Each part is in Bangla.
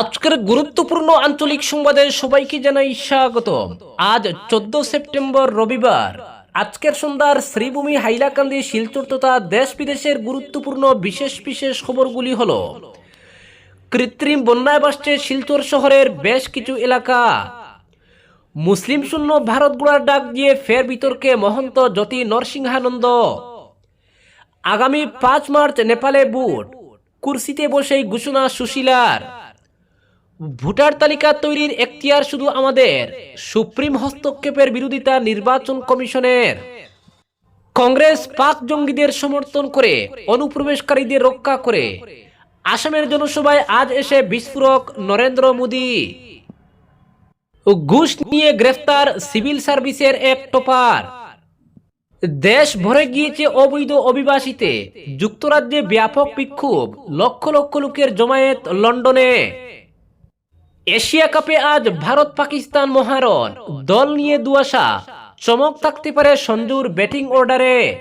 আজকের গুরুত্বপূর্ণ আঞ্চলিক সংবাদে সবাইকে জানাই স্বাগত আজ চোদ্দ সেপ্টেম্বর রবিবার। আজকের সন্ধ্যার শ্রীভূমি, হাইলাকান্দি, শিলচর তথা দেশ বিদেশের গুরুত্বপূর্ণ বিশেষ বিশেষ খবরগুলি হল, কৃত্রিম বন্যায় বাসছে শিলচর শহরের বেশ কিছু এলাকা। মুসলিম শূন্য ভারত গোড়ার ডাক দিয়ে ফের বিতর্কে মহন্ত জ্যোতি নরসিংহানন্দ। আগামী পাঁচ মার্চ নেপালে বুট। কুর্সিতে বসেই ঘোষণা সুশীলার। ভোটার তালিকা তৈরির এখতিয়ার শুধু আমাদের। সুপ্রিম হস্তক্ষেপের বিরোধিতা নির্বাচন কমিশনের। কংগ্রেস পাক জঙ্গিদের সমর্থন করে, অনুপ্রবেশকারীদের রক্ষা করে। আসামের জনসভায় আজ এসে বিস্ফোরক নরেন্দ্র মোদী। ঘুষ নিয়ে গ্রেফতার সিভিল সার্ভিসের এক টপার। দেশ ভরে গিয়েছে অবৈধ অভিবাসীতে। যুক্তরাজ্যে ব্যাপক বিক্ষোভ, লক্ষ লক্ষ লোকের জমায়েত লন্ডনে। এশিয়া কাপে আজ ভারত পাকিস্তান মহারণ। দল নিয়ে দুয়াশা চমক থাকতে পারে সঞ্জুর ব্যাটিং অর্ডারে।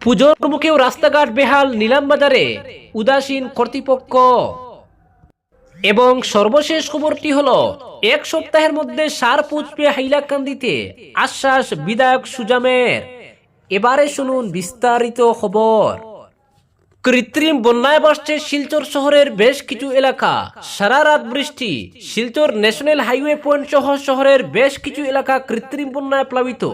পুজোর মুখেও রাস্তাঘাট বেহাল নিলামবাজারে উদাসীন কর্তৃপক্ষ। এবং সর্বশেষ খবরটি হল, এক সপ্তাহের মধ্যে সার পুজবে হাইলাকান্দিতে। আশ্বাস বিধায়ক সুজামের। এবারে শুনুন বিস্তারিত খবর। কৃত্রিম বন্যায় বাসছে শিলচর শহরের বেশ কিছু এলাকা। সারা রাত বৃষ্টি। শিলচর ন্যাশনাল হাইওয়ে পয়েন্ট সহ শহরের বেশ কিছু এলাকা কৃত্রিম বন্যায় প্লাবিত।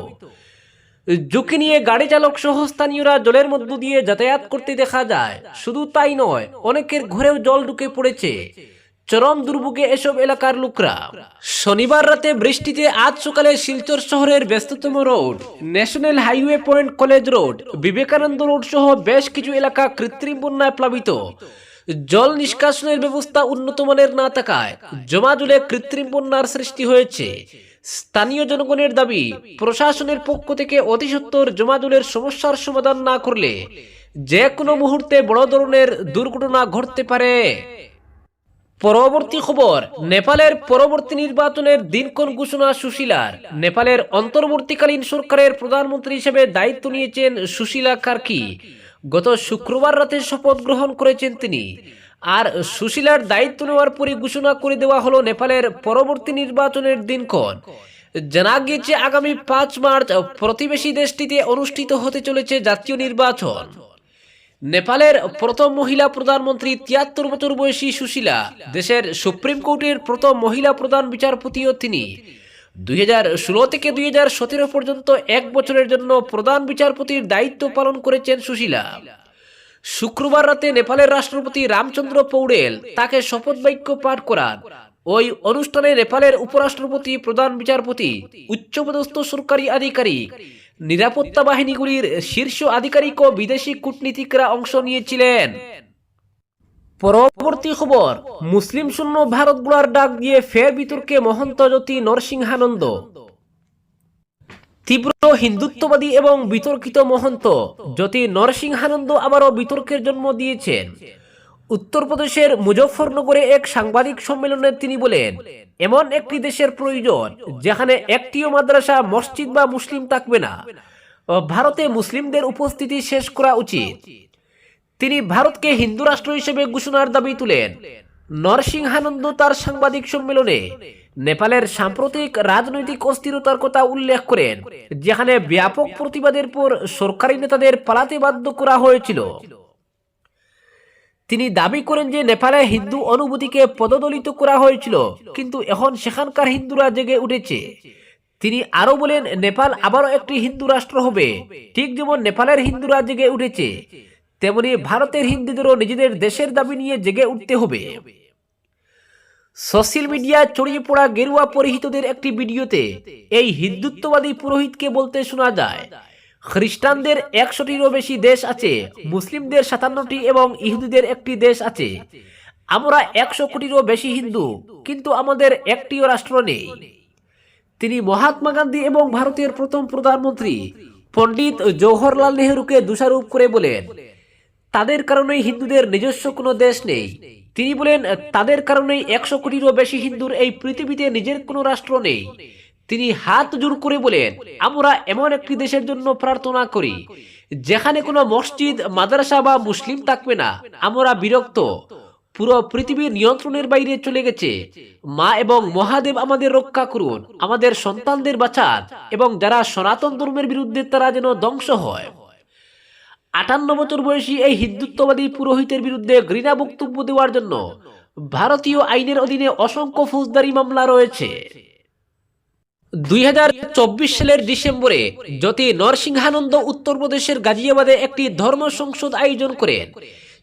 ঝুঁকি নিয়ে গাড়ি চালক সহ স্থানীয়রা জলের মধ্য দিয়ে যাতায়াত করতে দেখা যায়। শুধু তাই নয়, অনেকের ঘরেও জল ঢুকে পড়েছে। চরম দুর্ভোগে এসব এলাকার লোকরা। শনিবার রাতে বৃষ্টিতে আজ সকালে শিলচর শহরের ব্যস্ততম road, national highway point college road, Vivekananda road সহ বেশ কিছু এলাকা কৃত্রিম বন্যায় প্লাবিত। জল নিষ্কাশনের ব্যবস্থা উন্নত মানের না থাকায় জমা জলে কৃত্রিম বন্যার সৃষ্টি হয়েছে। স্থানীয় জনগণের দাবি, প্রশাসনের পক্ষ থেকে অতি জলের সমস্যার সমাধান না করলে যে কোনো মুহূর্তে বড় ধরনের দুর্ঘটনা ঘটতে পারে। পরবর্তী খবর, নেপালের পরবর্তী নির্বাচনের দিনক্ষণ ঘোষণা সুশীলার? নেপালের অন্তর্বর্তীকালীন সরকারের প্রধানমন্ত্রী হিসেবে দায়িত্ব নিয়েছেন সুশীলা কার্কি। গত শুক্রবার রাতে শপথ গ্রহণ করেছেন তিনি। আর সুশীলার দায়িত্ব নেওয়ার পরে ঘোষণা করে দেওয়া হলো নেপালের পরবর্তী নির্বাচনের দিনক্ষণ জানা গিয়েছে, আগামী পাঁচ মার্চ প্রতিবেশী দেশটিতে অনুষ্ঠিত হতে চলেছে জাতীয় নির্বাচন। নেপালের প্রথম মহিলা প্রধানমন্ত্রী তিয়াত্তর বছর বয়সী সুশীলা, দেশের সুপ্রিম কোর্টের প্রথম মহিলা প্রধান বিচারপতিও তিনি। দুই হাজার ষোলো থেকে দুই হাজার সতেরো পর্যন্ত এক বছরের জন্য প্রধান বিচারপতির দায়িত্ব পালন করেছেন সুশীলা। শুক্রবার রাতে নেপালের রাষ্ট্রপতি রামচন্দ্র পৌড়েল তাকে শপথ বাক্য পাঠ করান। ওই অনুষ্ঠানে নেপালের উপরাষ্ট্রপতি, প্রধান বিচারপতি, উচ্চপদস্থ সরকারি আধিকারিক নিরাপত্তা বাহিনীগুলির শীর্ষ আধিকারিক ও বিদেশি কূটনীতিকরা অংশ নিয়েছিলেন। পরবর্তী খবর, মুসলিম শূন্য ভারত গোড়ার ডাক দিয়ে ফের বিতর্কে মহন্ত জ্যোতি নরসিংহানন্দ। তীব্র হিন্দুত্ববাদী এবং বিতর্কিত মহন্ত জ্যোতি নরসিংহানন্দ আবারও বিতর্কের জন্ম দিয়েছেন। উত্তরপ্রদেশের মুজফরনগরে এক সাংবাদিক সম্মেলনে তিনি বলেন, এমন একটি দেশের প্রয়োজন যেখানে একটিও মাদ্রাসা, মসজিদ বা মুসলিম থাকবে না। ভারতে মুসলিমদের উপস্থিতি শেষ করা উচিত। তিনি ভারতকে হিন্দু রাষ্ট্র হিসেবে ঘোষণার দাবি তুলেন। নরসিংহানন্দ তার সাংবাদিক সম্মেলনে নেপালের সাম্প্রতিক রাজনৈতিক অস্থিরতার কথা উল্লেখ করেন, যেখানে ব্যাপক প্রতিবাদের পর সরকারি নেতাদের পালাতে বাধ্য করা হয়েছিল। তিনি দাবি করেন যে নেপালে হিন্দু অনুভূতিকে পদদলিত করা হয়েছিল, কিন্তু এখন সেখানকার হিন্দুরা জেগে উঠেছে। তিনি আরও বলেন, নেপাল আবারও একটি হিন্দু রাষ্ট্র হবে। ঠিক যেমন নেপালের হিন্দুরা জেগে উঠেছে, তেমনি ভারতের হিন্দুদেরও নিজেদের দেশের দাবি নিয়ে জেগে উঠতে হবে। সোশ্যাল মিডিয়ায় ছড়িয়ে পড়া গেরুয়া পরিহিতদের একটি ভিডিওতে এই হিন্দুত্ববাদী পুরোহিতকে বলতে শোনা যায় খ্রিস্টানদের একশোটিরও বেশি দেশ আছে, মুসলিমদের সাতান্নটি এবং ইহুদিদের একটি দেশ আছে। আমরা একশো কোটিরও বেশি হিন্দু, কিন্তু আমাদের একটিও রাষ্ট্র নেই। তিনি মহাত্মা গান্ধী এবং ভারতের প্রথম প্রধানমন্ত্রী পণ্ডিত জওহরলাল নেহরুকে দোষারোপ করে বলেন, তাদের কারণেই হিন্দুদের নিজস্ব কোনো দেশ নেই। তিনি বলেন, তাদের কারণেই একশো কোটিরও বেশি হিন্দুর এই পৃথিবীতে নিজের কোনো রাষ্ট্র নেই। তিনি হাত জোর করে বলেন, আমরা এমন একটি দেশের জন্য প্রার্থনা করি, যেখানে কোনো মসজিদ, মাদ্রাসা বা মুসলিম থাকবে না। আমরা বিরক্ত। পুরো পৃথিবীর নিয়ন্ত্রণের বাইরে চলে গেছে। মা এবং মহাদেব আমাদের রক্ষা করুন। আমাদের সন্তানদের বাঁচান এবং যারা সনাতন ধর্মের বিরুদ্ধে তারা যেন ধ্বংস হয়। আটান্ন বছর বয়সী এই হিন্দুত্ববাদী পুরোহিতের বিরুদ্ধে ঘৃণা বক্তব্য দেওয়ার জন্য ভারতীয় আইনের অধীনে অসংখ্য ফৌজদারি মামলা রয়েছে। দুই হাজার চব্বিশ সালের ডিসেম্বরে জ্যোতি নরসিংহানন্দ উত্তরপ্রদেশের গাজিয়াবাদে একটি ধর্ম সংসদ আয়োজন করেন।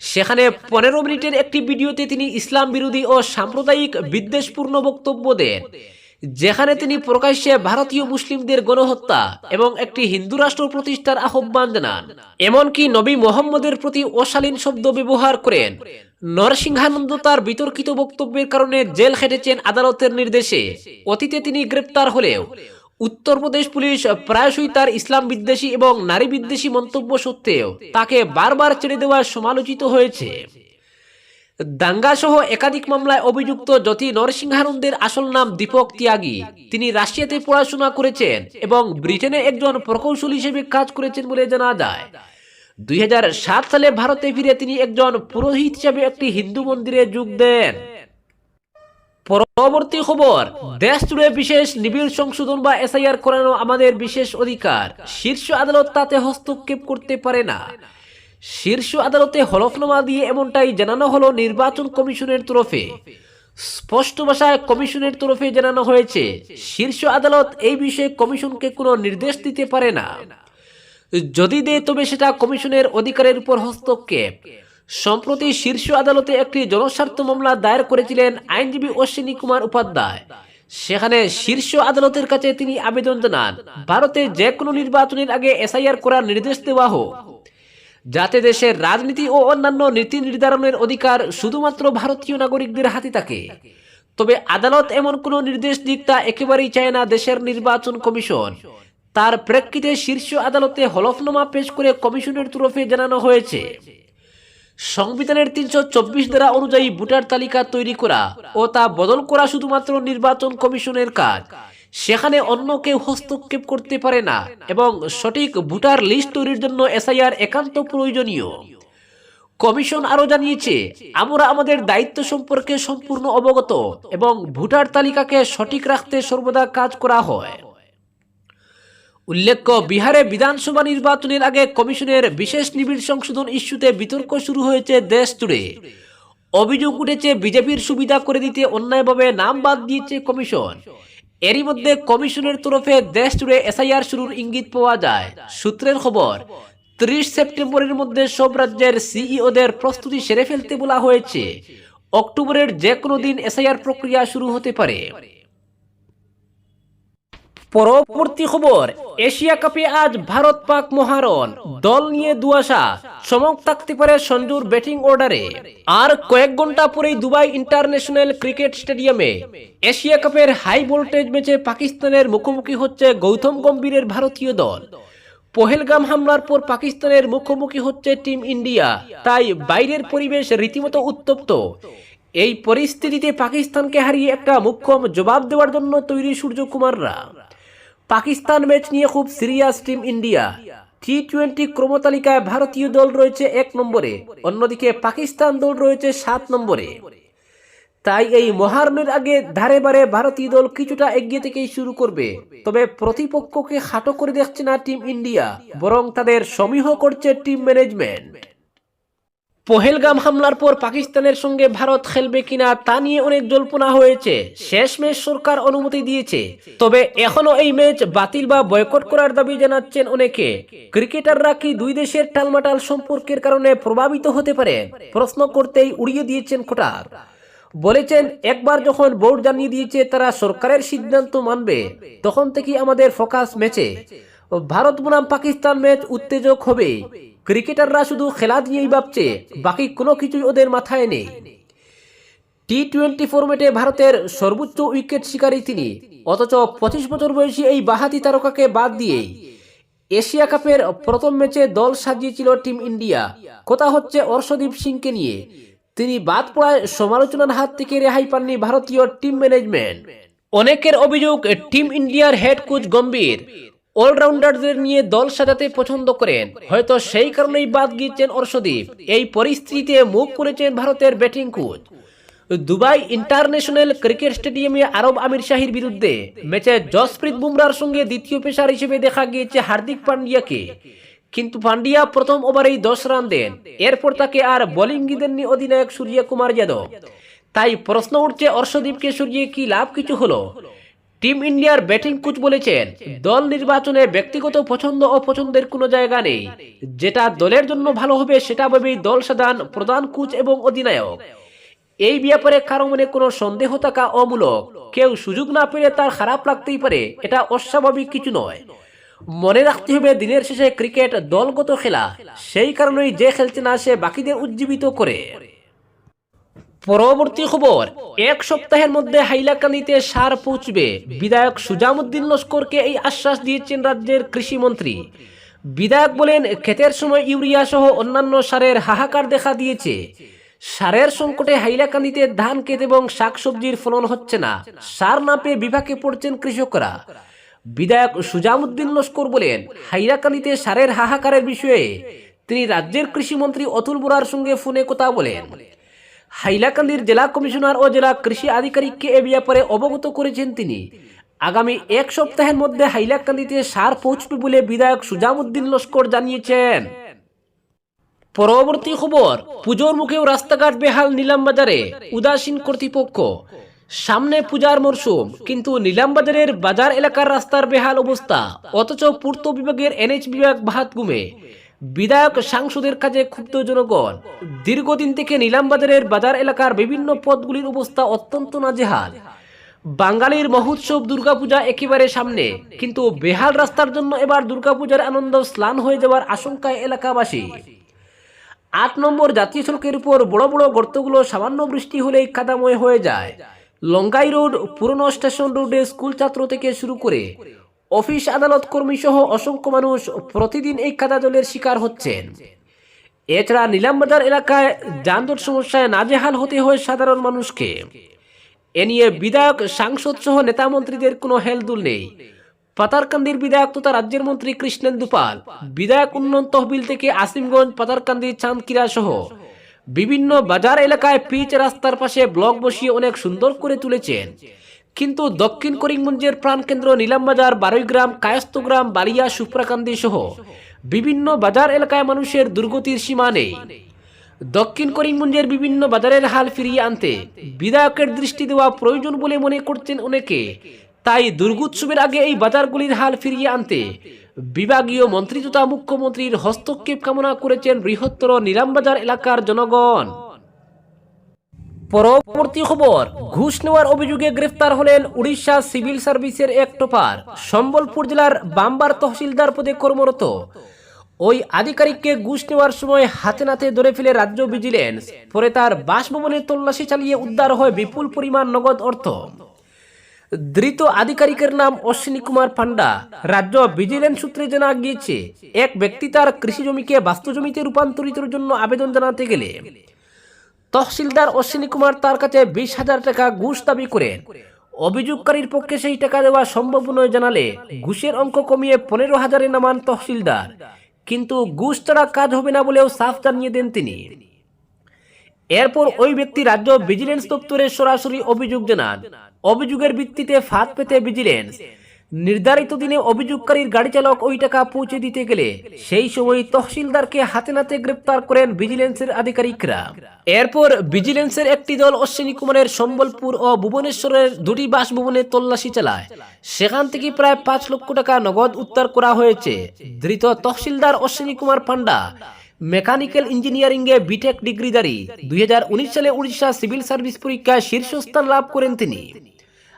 সেখানে পনেরো মিনিটের একটি ভিডিওতে তিনি ইসলাম বিরোধী ও সাম্প্রদায়িক বিদ্বেষপূর্ণ বক্তব্য দেন। যেখানে তিনি প্রকাশ্যে ভারতীয় মুসলিমদের গণহত্যা এবং একটি হিন্দু রাষ্ট্র প্রতিষ্ঠার আহ্বান জানান। এমনকি নবী মোহাম্মদের প্রতি অশালীন শব্দ ব্যবহার করেন। নরসিংহানন্দ তার বিতর্কিত বক্তব্যের কারণে জেল খেটেছেন আদালতের নির্দেশে। অতীতে তিনি গ্রেপ্তার হলেও উত্তরপ্রদেশ পুলিশ প্রায়শই তার ইসলাম বিদ্বেষী এবং নারী বিদ্বেষী মন্তব্য সত্ত্বেও তাকে বারবার ছেড়ে দেওয়া সমালোচিত হয়েছে। দাঙ্গা সহ একাধিক মামলায় অভিযুক্ত জ্যোতি নরসিংহানন্দের আসল নাম দীপক ত্যাগী। তিনি রাশিয়াতে পড়াশোনা করেছেন এবং ব্রিটেনে একজন প্রকৌশলী হিসেবে কাজ করেছেন বলে জানা যায়। দুই সালে ভারতে ফিরে তিনি একজন পুরোহিত হিসেবে একটি হিন্দু মন্দিরে যোগ দেন। পরবর্তী খবর, দেশ জুড়ে বিশেষ নিবিড় সংশোধন বা এসআইআর করানো আমাদের বিশেষ অধিকার। শীর্ষ আদালত তাতে হস্তক্ষেপ করতে পারে না। শীর্ষ আদালতে হলফনামা দিয়ে এমনটাই জানানো হলো নির্বাচন কমিশনের তরফে। স্পষ্ট ভাষায় কমিশনের তরফে জানানো হয়েছে, শীর্ষ আদালত এই বিষয়ে কমিশনকে কোনো নির্দেশ দিতে পারে না। যদি দেয়, তবে সেটা কমিশনের অধিকারের উপর হস্তক্ষেপ। সম্প্রতি শীর্ষ আদালতে একটি জনস্বার্থ মামলা দায়ের করেছিলেন আইনজীবী অশ্বিনী কুমার উপাধ্যায়। সেখানে শীর্ষ আদালতের কাছে তিনি আবেদন জানান, ভারতে যে কোনো নির্বাচনের আগে এসআইআর করার নির্দেশ দেওয়া হোক। যাতে দেশের রাজনীতি ও অন্যান্য নীতি নির্ধারণের অধিকার শুধুমাত্র ভারতীয় নাগরিকদের হাতে থাকে। তবে আদালত এমন কোনো নির্দেশ দিক তা একেবারেই চায় না দেশের নির্বাচন কমিশন। তার প্রেক্ষিতে শীর্ষ আদালতে হলফনামা পেশ করে কমিশনের তরফে জানানো হয়েছে। সংবিধানের তিনশো চব্বিশ ধারা অনুযায়ী ভোটার তালিকা তৈরি করা ও তা বদল করা শুধুমাত্র নির্বাচন কমিশনের কাজ। সেখানে অন্য কেউ হস্তক্ষেপ করতে পারে না এবং সঠিক ভোটার লিস্ট তৈরির জন্য এসআইআর একান্ত প্রয়োজনীয়। কমিশন আরও জানিয়েছে, আমরা আমাদের দায়িত্ব সম্পর্কে সম্পূর্ণ অবগত এবং ভোটার তালিকাকে সঠিক রাখতে সর্বদা কাজ করা হয়। উল্লেখ্য, বিহারে বিধানসভা নির্বাচনের আগে কমিশনের বিশেষ নিবিড় সংশোধন ইস্যুতে বিতর্ক শুরু হয়েছে দেশ জুড়ে। অভিযোগ উঠেছে, বিজেপির সুবিধা করে দিতে অন্যায়ভাবে নাম বাদ দিয়েছে কমিশন। এরই মধ্যে কমিশনের তরফে দেশ জুড়ে এসআইআর শুরুর ইঙ্গিত পাওয়া যায়। সূত্রের খবর, ত্রিশ সেপ্টেম্বরের মধ্যে সব রাজ্যের সিইওদের প্রস্তুতি সেরে ফেলতে বলা হয়েছে। অক্টোবরের যে কোনো দিন এসআইআর প্রক্রিয়া শুরু হতে পারে। পরবর্তী খবর, এশিয়া কাপে আজ ভারত পাক মহারণ। দল নিয়ে দুয়াশা চমক থাকতে পারে সঞ্জুর ব্যাটিং অর্ডারে। আর কয়েক ঘণ্টা পরেই দুবাই ইন্টারন্যাশনাল ক্রিকেট স্টেডিয়ামে এশিয়া কাপের হাই ভোল্টেজ ম্যাচে পাকিস্তানের মুখোমুখি হচ্ছে গৌতম গম্ভীরের ভারতীয় দল। পহেলগাম হামলার পর পাকিস্তানের মুখোমুখি হচ্ছে টিম ইন্ডিয়া, তাই বাইরের পরিবেশ রীতিমতো উত্তপ্ত। এই পরিস্থিতিতে পাকিস্তানকে হারিয়ে একটা মুখ্যম জবাব দেওয়ার জন্য তৈরি সূর্যকুমাররা। পাকিস্তান ম্যাচ নিয়ে খুব serious team India T twenty ক্রমতালিকায় ভারতীয় দল রয়েছে এক নম্বরে, অন্যদিকে পাকিস্তান দল রয়েছে সাত নম্বরে। তাই এই মহারণের আগে ধারে বারে ভারতীয় দল কিছুটা এগিয়ে থেকেই শুরু করবে। তবে প্রতিপক্ষকে খাটো করে দেখছে না টিম ইন্ডিয়া বরং তাদের সমীহ করছে টিম ম্যানেজমেন্ট পহেলগাম হামলার পর পাকিস্তানের সঙ্গে ভারত খেলবে কিনা তা নিয়ে অনেক জল্পনা হয়েছে। শেষ ম্যাচ সরকার অনুমতি দিয়েছে। তবে এখনও এই ম্যাচ বাতিল বা বয়কট করার দাবি জানাচ্ছেন অনেকে। ক্রিকেটাররা কি দুই দেশের টালমাটাল সম্পর্কের কারণে প্রভাবিত হতে পারে? প্রশ্ন করতেই উড়িয়ে দিয়েছেন কোটাক বলেছেন, একবার যখন বোর্ড জানিয়ে দিয়েছে তারা সরকারের সিদ্ধান্ত মানবে, তখন থেকেই আমাদের ফোকাস ম্যাচে। ভারত বনাম পাকিস্তান ম্যাচ উত্তেজক হবে ক্রিকেটাররা শুধু খেলা দিয়েই ভাবছে, বাকি কোনো কিছুই ওদের মাথায় নেই। টি টোয়েন্টি ফরম্যাটে ভারতের সর্বোচ্চ উইকেট শিকারী তিনি। অথচ পঁচিশ বছর বয়সী এই বাহাতি তারকাকে বাদ দিয়েই এশিয়া কাপের প্রথম ম্যাচে দল সাজিয়েছিল টিম ইন্ডিয়া। কথা হচ্ছে অর্শদীপ সিংকে নিয়ে। তিনি বাদ পড়ায় সমালোচনার হাত থেকে রেহাই পাননি ভারতীয় টিম ম্যানেজমেন্ট। অনেকের অভিযোগ, টিম ইন্ডিয়ার হেড কোচ গম্ভীর। অলরাউন্ডারদের নিয়ে দল সাজাতে পছন্দ করেন। হয়তো সেই কারণেই বাদ গিয়েছেন অর্শদীপ। এই পরিস্থিতিতে মুখ করেছেন ভারতের batting coach. Dubai international cricket স্টেডিয়ামে আরব আমির শাহির বিরুদ্ধে ম্যাচে জসপ্রীত বুমরার সঙ্গে দ্বিতীয় পেশার হিসেবে দেখা গিয়েছে হার্দিক পান্ডিয়াকে। কিন্তু পান্ডিয়া প্রথম ওভারেই দশ রান দেন। এরপর তাকে আর বোলিং দেননি অধিনায়ক সূর্য কুমার যাদব। তাই প্রশ্ন উঠছে অর্শদীপকে, সরিয়ে কি লাভ কিছু হলো? টিম ইন্ডিয়ার ব্যাটিং কোচ বলেছেন, দল নির্বাচনে ব্যক্তিগত পছন্দ ও পছন্দের কোনো জায়গা নেই। যেটা দলের জন্য ভালো হবে সেটা ভেবেই দল সাজান প্রধান কোচ এবং অধিনায়ক। এই ব্যাপারে কারও মনে কোনো সন্দেহ থাকা অমূলক। কেউ সুযোগ না পেলে তার খারাপ লাগতেই পারে, এটা অস্বাভাবিক কিছু নয়। মনে রাখতে হবে, দিনের শেষে ক্রিকেট দলগত খেলা। সেই কারণেই যে খেলছে না সে বাকিদের উজ্জীবিত করে। পরবর্তী খবর, এক সপ্তাহের মধ্যে হাইলাকান্দিতে সার পৌঁছবে। বিধায়ক সুজামুদ্দিন লস্করকে এই আশ্বাস দিয়েছেন রাজ্যের কৃষিমন্ত্রী। বিধায়ক বলেন, ক্ষেতের সময় ইউরিয়া সহ অন্যান্য সারের হাহাকার দেখা দিয়েছে। সারের সংকটে হাইলাকান্দিতে ধান, ক্ষেত এবং শাকসবজির ফলন হচ্ছে না। সার না পেয়ে বিভাগে পড়ছেন কৃষকরা। বিধায়ক সুজামুদ্দিন লস্কর বলেন, হাইলাকান্দিতে সারের হাহাকারের বিষয়ে তিনি রাজ্যের কৃষিমন্ত্রী অতুল বোরার সঙ্গে ফোনে কথা বলেন। হাইলাকান্দির জেলা কমিশনার ও জেলা কৃষি আধিকারিককে এ ব্যাপারে অবগত করেছেন তিনি। আগামী এক সপ্তাহের মধ্যে হাইলাকান্দিতে সার পৌঁছবে বলে বিধায়ক সুজামুদ্দিন লস্কর জানিয়েছেন। পরবর্তী খবর, পুজোর মুখেও রাস্তাঘাট বেহাল নিলামবাজারে উদাসীন কর্তৃপক্ষ। সামনে পূজার মরশুম, কিন্তু নিলামবাজারের বাজার এলাকার রাস্তার বেহাল অবস্থা, অথচ পূর্ত বিভাগের এনএইচ বিভাগ ভাত গুমে। বিধায়ক সাংসদের কাজে ক্ষুব্ধ জনগণ। দীর্ঘদিন থেকে নিলামবাজারের বাজার এলাকার বিভিন্ন পথগুলির অবস্থা অত্যন্ত নাজেহাল। বাঙালির মহোৎসব দুর্গাপূজা একেবারে সামনে, কিন্তু বেহাল রাস্তার জন্য এবার দুর্গাপূজার আনন্দ স্নান হয়ে যাওয়ার আশঙ্কায় এলাকাবাসী। আট নম্বর জাতীয় সড়কের উপর বড় বড় গর্তগুলো সামান্য বৃষ্টি হলেই কাদাময় হয়ে যায়। লঙ্গাই রোড, পুরনো স্টেশন রোডে স্কুল ছাত্র থেকে শুরু করে অফিস আদালত কর্মী সহ অসংখ্য মানুষ প্রতিদিন এই কাদা জলের শিকার হচ্ছেন। এছাড়া নিলামবাজার এলাকায় যানজট সমস্যায় নাজেহাল হতে হয় সাধারণ মানুষকে। এ নিয়ে বিধায়ক, সাংসদ সহ নেতা মন্ত্রীদের কোনো হেলদুল নেই। পাতারকান্দির বিধায়ক তথা রাজ্যের মন্ত্রী কৃষ্ণেন্দু পাল, বিধায়ক উন্নয়ন তহবিল থেকে আসিমগঞ্জ, পাতারকান্দি, চাঁদকিরা সহ বিভিন্ন বাজার এলাকায় পিচ রাস্তার পাশে ব্লক বসিয়ে অনেক সুন্দর করে তুলেছেন। কিন্তু দক্ষিণ করিমগঞ্জের প্রাণকেন্দ্র নিলামবাজার, বারুইগ্রাম, কায়স্তগ্রাম, বালিয়া, সুপ্রাকান্দি সহ বিভিন্ন বাজার এলাকায় মানুষের দুর্গতির সীমা নেই। দক্ষিণ করিমগঞ্জের বিভিন্ন বাজারের হাল ফিরিয়ে আনতে বিধায়কের দৃষ্টি দেওয়া প্রয়োজন বলে মনে করছেন অনেকে। তাই দুর্গোৎসবের আগে এই বাজারগুলির হাল ফিরিয়ে আনতে বিভাগীয় মন্ত্রী তথা মুখ্যমন্ত্রীর হস্তক্ষেপ কামনা করেছেন বৃহত্তর নিলামবাজার এলাকার জনগণ। পরবর্তী খবর, ঘুষ নেওয়ার অভিযোগে গ্রেফতার হলেন উড়িষ্যা সিভিল সার্ভিসের এক টপার, সম্বলপুর জেলার বাম্বার তহসিলদার পদে কর্মরত। ওই আধিকারিককে ঘুষ নেওয়ার সময় হাতে নাতে ধরে ফেলে রাজ্য ভিজিলেন্স, পরে তার বাসভবনে তল্লাশি চালিয়ে উদ্ধার হয় বিপুল পরিমাণ নগদ অর্থ। ধৃত আধিকারিকের নাম অশ্বিনী কুমার পান্ডা রাজ্য ভিজিলেন্স সূত্রে জানা গিয়েছে, এক ব্যক্তি তার কৃষি জমিকে বাস্তু জমিতে রূপান্তরিতের জন্য আবেদন জানাতে গেলে। তহসিলদার অশ্বিনী কুমার তার কাছে বিশ হাজার টাকা ঘুষ দাবি করেন অভিযোগকারীর পক্ষে সেই টাকা দেওয়া সম্ভব নয় জানালে ঘুষের অঙ্ক কমিয়ে পনেরো হাজারে নামান তহসিলদার। কিন্তু ঘুষ ছাড়া কাজ হবে না বলেও সাফ জানিয়ে দেন তিনি। এরপর ওই ব্যক্তি রাজ্য ভিজিলেন্স দপ্তরে সরাসরি অভিযোগ জানান। অভিযোগের ভিত্তিতে ফাঁদ পেতে ভিজিলেন্স নির্ধারিত দিনে অভিযোগকারীর গাড়ি চালক ওই টাকা পৌঁছে দিতে গেলে সেই সময় তহসিলদারকে হাতে নাতে গ্রেপ্তার করেন ভিজিলেন্সের আধিকারিকরা। এরপর ভিজিলেন্সের একটি দল অশ্বিনী কুমারের সম্বলপুর ও ভুবনেশ্বরের দুটি বাসভবনে তল্লাশি চালায়। সেখান থেকে প্রায় পাঁচ লক্ষ টাকা নগদ উদ্ধার করা হয়েছে। ধৃত তহসিলদার অশ্বিনী কুমার পান্ডা মেকানিক্যাল ইঞ্জিনিয়ারিং এ বিটেক ডিগ্রিধারী, দুই হাজার উনিশ সালে উড়িষ্যা সিভিল সার্ভিস পরীক্ষায় শীর্ষস্থান লাভ করেন তিনি।